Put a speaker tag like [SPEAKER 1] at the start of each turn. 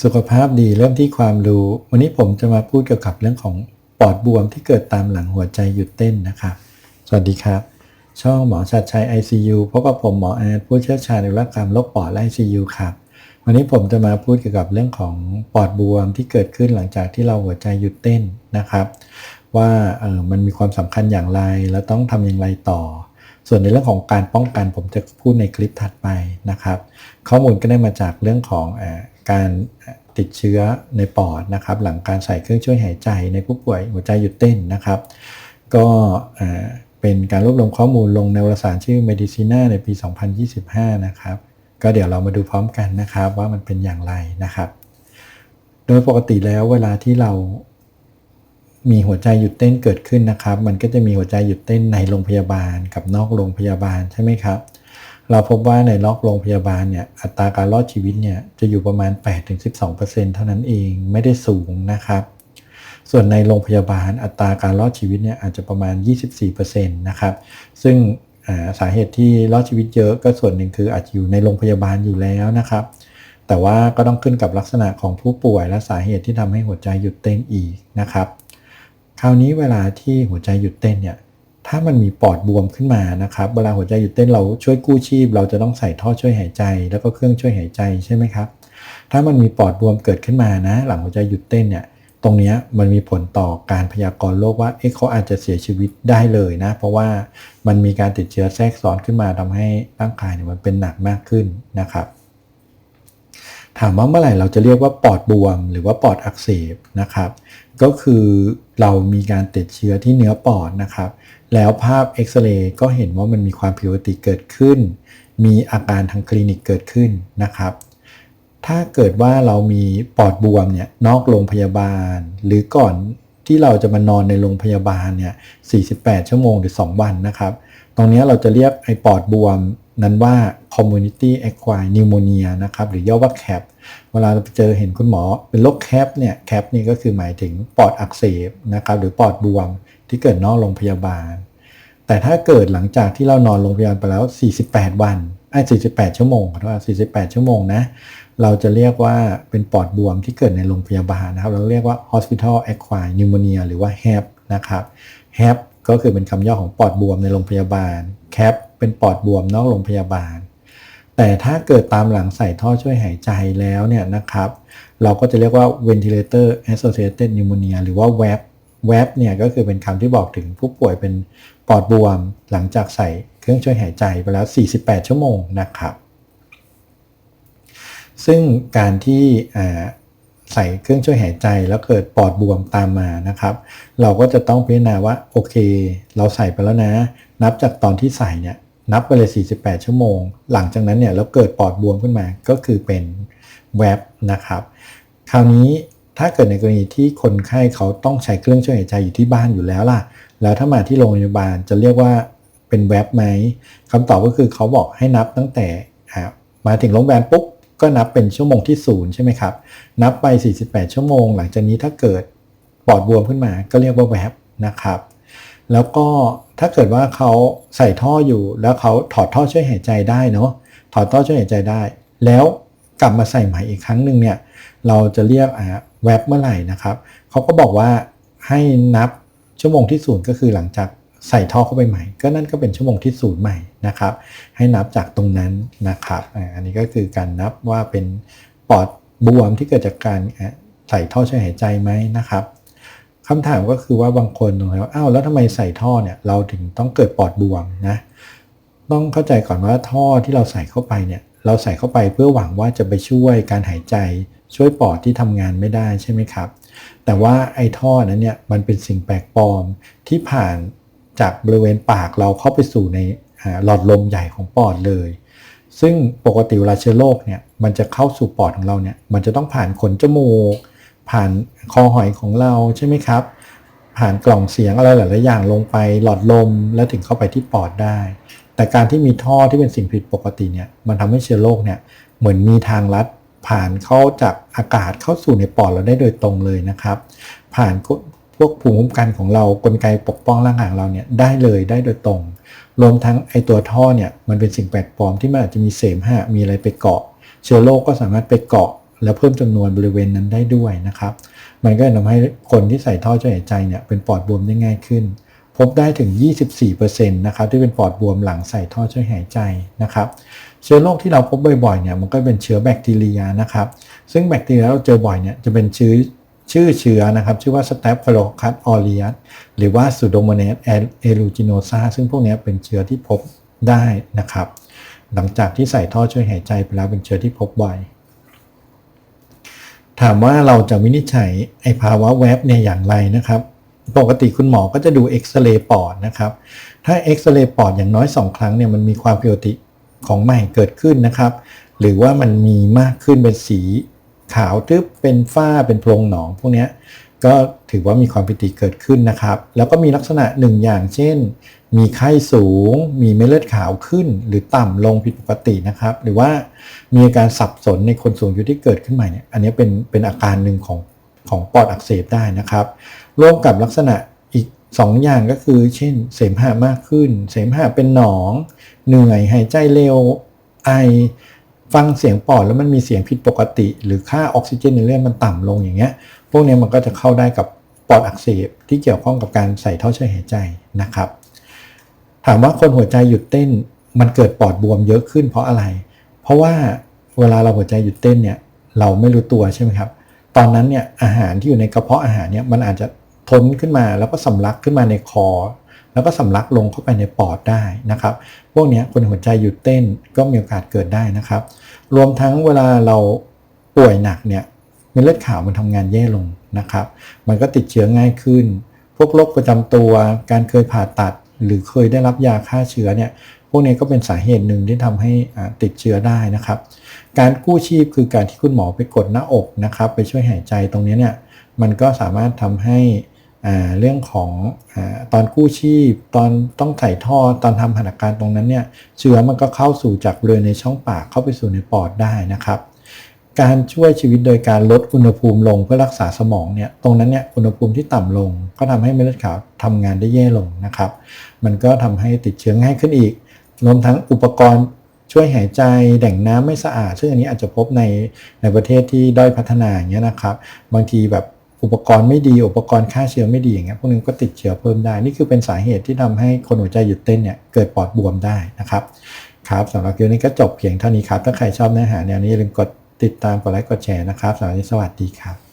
[SPEAKER 1] สุขภาพดีเริ่มที่ความรู้ วันนี้ผมจะมาพูดเกี่ยวกับเรื่องของปอดบวมที่เกิดตามหลังหัวใจหยุดเต้นนะครับสวัสดีครับ ช่องหมอชัดชัย ICU พบกับผมหมออาร์ตผู้เชี่ยวชาญในรักการโรคปอดและ ICU ครับ วันนี้ผมจะมาพูดเกี่ยวกับเรื่องของปอดบวมที่เกิดขึ้นหลังจากที่เราหัวใจหยุดเต้นนะครับ ว่าเออมันมีความสำคัญอย่างไรแล้วต้องทำอย่างไรต่อ ส่วนในเรื่องของการป้องกันผมจะพูดในคลิปถัดไปนะครับ ข้อมูลก็ได้มาจากเรื่องของอ การติดเชื้อในปอดนะครับ หลังการใส่เครื่องช่วยหายใจในผู้ป่วยหัวใจหยุดเต้นนะครับ ก็เป็นการรวบรวมข้อมูลลงในวารสารชื่อ Medicina ในปี 2025 นะครับ ก็เดี๋ยวเรามาดูพร้อมกันนะครับว่ามันเป็นอย่างไรนะครับ โดยปกติแล้วเวลาที่เรามีหัวใจหยุดเต้นเกิดขึ้นนะครับ มันก็จะมีหัวใจหยุดเต้นในโรงพยาบาลกับนอกโรงพยาบาลใช่ไหมครับ เราพบว่าในนอกโรงพยาบาลเนี่ยอัตราการรอดชีวิตเนี่ยจะอยู่ประมาณ 8-12%เท่านั้นเองไม่ได้สูงนะครับ ส่วนในโรงพยาบาลอัตราการรอดชีวิตเนี่ยอาจจะประมาณ 24%นะครับซึ่งสาเหตุที่รอดชีวิตเยอะก็ส่วนหนึ่งคืออาจอยู่ในโรงพยาบาลอยู่แล้วนะครับ แต่ว่าก็ต้องขึ้นกับลักษณะของผู้ป่วยและสาเหตุที่ทำให้หัวใจหยุดเต้นอีกนะครับ คราวนี้เวลาที่หัวใจหยุดเต้นเนี่ย ถ้ามันมีปอดบวมขึ้นมานะครับ เวลาหัวใจหยุดเต้นเราช่วยกู้ชีพ เราจะต้องใส่ท่อช่วยหายใจ แล้วก็เครื่องช่วยหายใจใช่ไหมครับ ถ้ามันมีปอดบวมเกิดขึ้นมานะ หลังหัวใจหยุดเต้นเนี่ยตรงนี้มันมีผลต่อการพยากรณ์โรคว่าเอ๊ะเขาอาจจะเสียชีวิตได้เลยนะ เพราะว่ามันมีการติดเชื้อแทรกซ้อนขึ้นมาทำให้ร่างกายเนี่ยมันเป็นหนักมากขึ้นนะครับ ถามว่าเมื่อไหร่เราจะเรียกว่าปอดบวม หรือว่าปอดอักเสบนะครับ ก็คือเรามีการติดเชื้อที่เนื้อปอดนะครับ แล้วภาพเอ็กซเรย์ก็เห็นว่ามันมีความผิดปกติเกิดขึ้น มีอาการทางคลินิกเกิดขึ้นนะครับ ถ้าเกิดว่าเรามีปอดบวมเนี่ยนอกโรงพยาบาล หรือก่อนที่เราจะมานอนในโรงพยาบาลเนี่ย 48 ชั่วโมงหรือ 2 วันนะครับ ตรงนี้เราจะเรียกไอปอดบวมนั้นว่า community acquired pneumonia นะครับ หรือย่อว่า CAP เวลาเราไปเจอเห็นคุณหมอเป็นโรคแคปเนี่ยแคปนี่ก็คือหมายถึงปอดอักเสบนะครับ หรือปอดบวมที่เกิดนอกโรงพยาบาล แต่ถ้าเกิดหลังจากที่เรานอนโรงพยาบาลไปแล้ว 48 วันไอ้48 ชั่วโมงขอโทษ48 ชั่วโมงนะ เราจะเรียกว่าเป็นปอดบวมที่เกิดในโรงพยาบาลนะครับ เราเรียกว่า hospital acquired pneumonia หรือว่า HAP นะครับ HAP ก็คือเป็นคำย่อของปอดบวมในโรงพยาบาล CAP เป็นปอดบวมนอกโรงพยาบาล แต่ถ้าเกิดตามหลังใส่ท่อช่วยหายใจแล้วเนี่ยนะครับ เราก็จะเรียกว่า ventilator associated pneumonia หรือว่า WAP WAP เนี่ยก็คือเป็นคำที่บอกถึงผู้ป่วยเป็น ปอดบวมหลังจากใส่เครื่องช่วยหายใจไปแล้ว 48 ชั่วโมงนะครับซึ่งการที่ใส่เครื่องช่วยหายใจแล้วเกิดปอดบวมตามมานะครับ เราก็จะต้องพิจารณาว่าโอเค เราใส่ไปแล้วนะ นับจากตอนที่ใส่เนี่ยนับไปเลย 48 ชั่วโมง หลังจากนั้นเนี่ยแล้วเกิดปอดบวมขึ้นมาก็คือเป็นแวบนะครับ คราวนี้ถ้าเกิดในกรณีที่คนไข้เขาต้องใช้เครื่องช่วยหายใจอยู่ที่บ้านอยู่แล้วล่ะ แล้วถ้ามาที่โรงพยาบาลจะเรียกว่าเป็นแว็บไหมคำตอบก็คือเขาบอกให้นับตั้งแต่มาถึงโรงพยาบาลปุ๊บก็นับเป็นชั่วโมงที่ศูนย์ใช่ไหมครับ นับไป 48 ชั่วโมง หลังจากนี้ถ้าเกิดปอดบวมขึ้นมาก็เรียกว่าแวบนะครับ แล้วก็ถ้าเกิดว่าเขาใส่ท่ออยู่แล้วเขาถอดท่อช่วยหายใจได้เนาะถอดท่อช่วยหายใจได้ แล้วกลับมาใส่ใหม่อีกครั้งหนึ่งเนี่ยเราจะเรียกอ่าแวบเมื่อไหร่นะครับเขาก็บอกว่าให้นับ ชั่วโมงที่ศูนย์ก็คือหลังจากใส่ท่อเข้าไปใหม่ ก็นั่นก็เป็นชั่วโมงที่ศูนย์ใหม่นะครับ ให้นับจากตรงนั้นนะครับอันนี้ก็คือการนับว่าเป็นปอดบวมที่เกิดจากการใส่ท่อช่วยหายใจไหมนะครับคำถามก็คือว่าบางคนตรงว่าอ้าวแล้วทำไมใส่ท่อเนี่ยเราถึงต้องเกิดปอดบวมนะต้องเข้าใจก่อนว่าท่อที่เราใส่เข้าไปเนี่ย เราใส่เข้าไปเพื่อหวังว่าจะไปช่วยการหายใจ ช่วยปอดที่ทำงานไม่ได้ใช่ไหมครับ แต่ว่าไอ้ท่อนั้นเนี่ยมันเป็นสิ่งแปลกปลอมที่ผ่านจากบริเวณปากเราเข้าไปสู่ในหลอดลมใหญ่ของปอดเลย ซึ่งปกติเวลาเชื้อโรคเนี่ยมันจะเข้าสู่ปอดของเราเนี่ยมันจะต้องผ่านขนจมูก ผ่านคอหอยของเราใช่ไหมครับ ผ่านกล่องเสียงอะไรหลายๆอย่างลงไปหลอดลมแล้วถึงเข้าไปที่ปอดได้ แต่การที่มีท่อที่เป็นสิ่งผิดปกติเนี่ยมันทำให้เชื้อโรคเนี่ยเหมือนมีทางลัดผ่านเข้าจากอากาศเข้าสู่ในปอดเราได้โดยตรงเลยนะครับ ผ่านพวกภูมิคุ้มกันของเรากลไกปกป้องร่างกายเราเนี่ยได้เลยได้โดยตรง รวมทั้งไอตัวท่อเนี่ยมันเป็นสิ่งแปลกปลอมที่มันอาจจะมีเสมหะมีอะไรไปเกาะ เชื้อโรคก็สามารถไปเกาะ แล้วเพิ่มจำนวนบริเวณนั้นได้ด้วยนะครับ มันก็ทำให้คนที่ใส่ท่อช่วยหายใจเนี่ยเป็นปอดบวมได้ง่ายขึ้น พบได้ถึง 24%นะครับที่เป็นปอดบวมหลังใส่ท่อช่วยหายใจนะครับ เชื้อโรคที่เราพบบ่อยๆเนี่ยมันก็เป็นเชื้อแบคทีเรียนะครับ ซึ่งแบคทีเรียเราเจอบ่อยเนี่ยจะเป็นชื่อชื่อเชื้อนะครับ ชื่อว่า Staphylococcus aureus หรือว่า Pseudomonas aeruginosa ซึ่งพวกนี้เป็นเชื้อที่พบได้นะครับ หลังจากที่ใส่ท่อช่วยหายใจไปแล้วเป็นเชื้อที่พบบ่อยถามว่าเราจะวินิจฉัยไอภาวะแวบเนี่ยอย่างไรนะครับ ปกติคุณหมอก็จะดูเอ็กซเรย์ปอดนะครับ ถ้าเอ็กซเรย์ปอดอย่างน้อย 2 ครั้งเนี่ยมันมีความผิดปกติของใหม่เกิดขึ้นนะครับ หรือว่ามันมีมากขึ้นเป็นสีขาวทึบเป็นฝ้าเป็นโพรงหนอง พวกนี้ก็ถือว่ามีความผิดปกติเกิดขึ้นนะครับ แล้วก็มีลักษณะหนึ่งอย่างเช่น มีไข้สูง มีเม็ดเลือดขาวขึ้น หรือต่ำลงผิดปกตินะครับ หรือว่ามีอาการสับสนในคนสูงอายุที่เกิดขึ้นใหม่เนี่ยอันนี้เป็นเป็นอาการหนึ่งของของปอดอักเสบได้นะครับ ร่วมกับลักษณะอีก 2 อย่างก็คือ เช่น เสมหะมากขึ้น เสมหะเป็นหนอง เหนื่อยหายใจเร็วไอฟังเสียงปอดแล้วมันมีเสียงผิดปกติ หรือค่าออกซิเจนในเลือดมันต่ำลงอย่างเงี้ย พวกนี้มันก็จะเข้าได้กับปอดอักเสบที่เกี่ยวข้องกับการใส่ท่อช่วยหายใจนะครับ ถามว่าคนหัวใจหยุดเต้นมันเกิดปอดบวมเยอะขึ้นเพราะอะไร เพราะว่าเวลาเราหัวใจหยุดเต้นเนี่ยเราไม่รู้ตัวใช่ไหมครับ ตอนนั้นเนี่ยอาหารที่อยู่ในกระเพาะอาหารเนี่ยมันอาจจะ ทนขึ้นมาแล้วก็สำลักขึ้นมาในคอ แล้วก็สำลักลงเข้าไปในปอดได้นะครับ พวกนี้คนหัวใจหยุดเต้นก็มีโอกาสเกิดได้นะครับ รวมทั้งเวลาเราป่วยหนักเนี่ยเม็ดเลือดขาวมันทำงานแย่ลงนะครับ มันก็ติดเชื้อง่ายขึ้น พวกโรคประจำตัว การเคยผ่าตัด หรือเคยได้รับยาฆ่าเชื้อเนี่ย พวกนี้ก็เป็นสาเหตุหนึ่งที่ทำให้ติดเชื้อได้นะครับ การกู้ชีพคือการที่คุณหมอไปกดหน้าอกนะครับ ไปช่วยหายใจตรงนี้เนี่ย มันก็สามารถทำให้ เรื่องของอตอนกู้ชีพ ตอนต้องใส่ท่อตอนทำหัตถการตรงนั้นเนี่ยเชื้อมันก็เข้าสู่จากบริเวณในช่องปากเข้าไปสู่ในปอดได้นะครับ การช่วยชีวิตโดยการลดอุณหภูมิลงเพื่อรักษาสมองเนี่ยตรงนั้นเนี่ยอุณหภูมิที่ต่ำลง ก็ทำให้เม็ดเลือดขาวทำงานได้แย่ลงนะครับ มันก็ทำให้ติดเชื้อง่ายขึ้นอีกรวมทั้งอุปกรณ์ช่วยหายใจแหล่งน้ำไม่สะอาด ซึ่งอันนี้อาจจะพบในในประเทศที่ด้อยพัฒนาอย่างเงี้ยนะครับ บางทีแบบ อุปกรณ์ไม่ดีอุปกรณ์ฆ่าเชื้อไม่ดีอย่างเงี้ยพวกนี้ก็ติดเชื้อเพิ่มได้ นี่คือเป็นสาเหตุที่ทำให้คนหัวใจหยุดเต้นเนี่ยเกิดปอดบวมได้นะครับครับสำหรับคลิปนี้ก็จบเพียงเท่านี้ครับถ้าใครชอบเนื้อหาแนวนี้อย่าลืมกดติดตามกดไลค์กดแชร์นะครับสำหรับวันนี้สวัสดีครับ